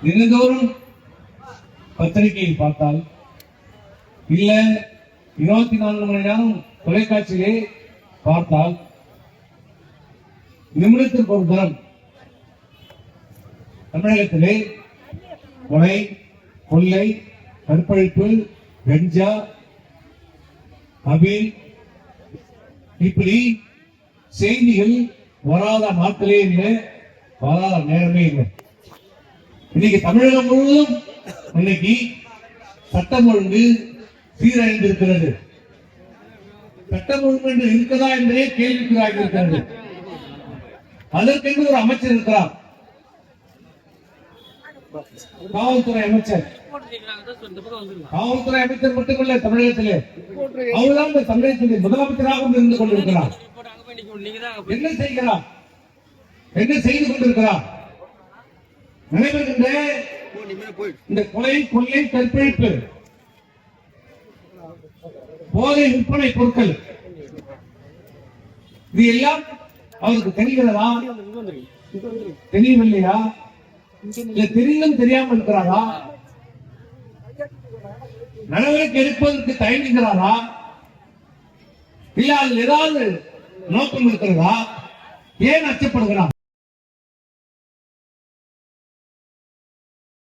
தினந்தோறும் பத்திரிகையை பார்த்தால் இல்ல இருபத்தி நான்கு மணி நேரம் தொலைக்காட்சியிலே பார்த்தால் நிமிடத்திற்கு ஒரு தரம் தமிழகத்திலே கொலை கொள்ளை கற்பழிப்பு கஞ்சா அபீல் இப்படி செய்திகள் வராத நாட்களே இல்லை வராத நேரமே இல்லை. இன்னைக்கு தமிழகம் முழுவதும் இன்னைக்கு சட்டம் ஒழுங்கு சீரழிந்திருக்கிறது. சட்டம் ஒழுங்கு என்று இருக்கதா என்பதே கேள்விக்குறாக இருக்கிறது. அதற்கென்று ஒரு அமைச்சர் இருக்கிறார். காவல்துறை அமைச்சர். காவல்துறை அமைச்சர் மட்டுமல்ல தமிழகத்திலே. அவர்தான் இந்த தமிழகத்திலே முதலமைச்சராகவும் இருந்து கொண்டிருக்கிறார். என்ன செய்கிறார்? என்ன செய்து கொண்டிருக்கிறார்? நடைபெறுகின்ற இந்த கொலை கொள்ளை கற்பழிப்பு போதை விற்பனை பொருட்கள் இது எல்லாம் அவருக்கு தெரிகிறதா? தெரியவில்லையா? இல்ல தெரிந்தும் தெரியாமல் இருக்கிறாரா? நடவடிக்கை எடுப்பதற்கு தயங்குகிறாரா? இல்ல அதில் ஏதாவது நோக்கம் இருக்கிறதா? ஏன் அச்சப்படுகிறார்?